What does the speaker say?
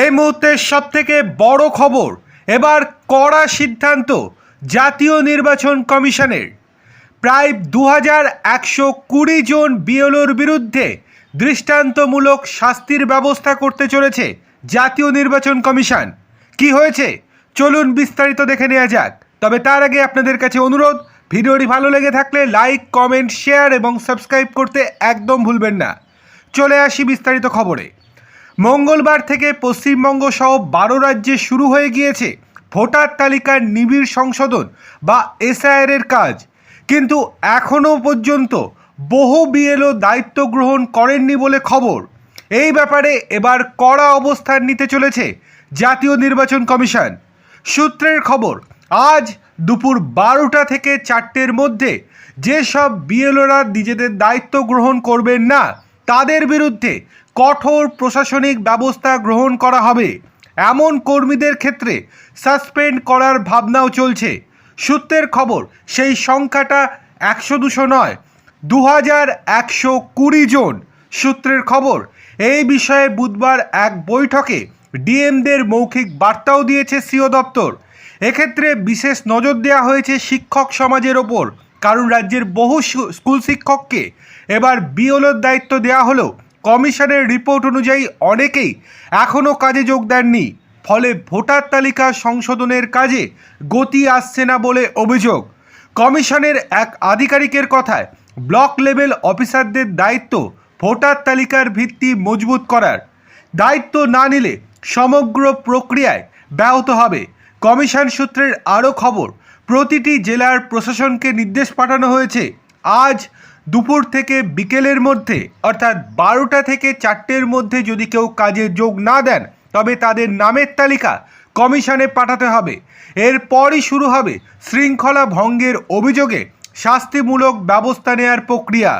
এই মুহূর্তের সব থেকে বড় খবর, এবার কড়া সিদ্ধান্ত জাতীয় নির্বাচন কমিশনের। প্রায় দু হাজার একশো কুড়ি জন বিএলওর বিরুদ্ধে দৃষ্টান্তমূলক শাস্তির ব্যবস্থা করতে চলেছে জাতীয় নির্বাচন কমিশন। কি হয়েছে? চলুন বিস্তারিত দেখে নেওয়া যাক। তবে তার আগে আপনাদের কাছে অনুরোধ, ভিডিওটি ভালো লেগে থাকলে লাইক, কমেন্ট, শেয়ার এবং সাবস্ক্রাইব করতে একদম ভুলবেন না। চলে আসি বিস্তারিত খবরে। মঙ্গলবার থেকে পশ্চিমবঙ্গ সহ বারো রাজ্যে শুরু হয়ে গিয়েছে ভোটার তালিকার নিবিড় সংশোধন বা এসআইআর এর কাজ। কিন্তু এখনও পর্যন্ত বহু বিএলও দায়িত্ব গ্রহণ করেননি বলে খবর। এই ব্যাপারে এবার কড়া অবস্থান নিতে চলেছে জাতীয় নির্বাচন কমিশন। সূত্রের খবর, আজ দুপুর বারোটা থেকে চারটের মধ্যে যেসব বিএলওরা নিজেদের দায়িত্ব গ্রহণ করবেন না তাদের বিরুদ্ধে কঠোর প্রশাসনিক ব্যবস্থা গ্রহণ করা হবে। এমন কর্মীদের ক্ষেত্রে সাসপেন্ড করার ভাবনাও চলছে। সূত্রের খবর, সেই সংখ্যাটা একশো দুশো নয় দু হাজার একশো কুড়ি জন। সূত্রের খবর, এই বিষয়ে বুধবার এক বৈঠকে ডিএমদের মৌখিক বার্তাও দিয়েছে সিও দপ্তর। এক্ষেত্রে বিশেষ নজর দেওয়া হয়েছে শিক্ষক সমাজের ওপর। কারণ রাজ্যের বহু স্কুল শিক্ষককে এবার বিওলোর দায়িত্ব দেওয়া হলো। কমিশনের রিপোর্ট অনুযায়ী অনেকেই এখনও কাজে যোগ দেননি। ফলে ভোটার তালিকা সংশোধনের কাজে গতি আসছে না বলে অভিযোগ। কমিশনের এক আধিকারিকের কথায় ব্লক লেভেল অফিসারদের দায়িত্ব ভোটার তালিকার ভিত্তি মজবুত করার। দায়িত্ব না নিলে সমগ্র প্রক্রিয়ায় ব্যাহত হবে। কমিশন সূত্রের আরও খবর প্রতিটি জেলার প্রশাসনকে নির্দেশ পাঠানো হয়েছে। আজ দুপুর থেকে বিকেলের মধ্যে, অর্থাৎ বারোটা থেকে চারটের মধ্যে যদি কেউ কাজে যোগ না দেন, তবে তাদের নামের তালিকা কমিশনে পাঠাতে হবে। এরপরই শুরু হবে শৃঙ্খলা ভঙ্গের অভিযোগে শাস্তিমূলক ব্যবস্থা নেওয়ার প্রক্রিয়া।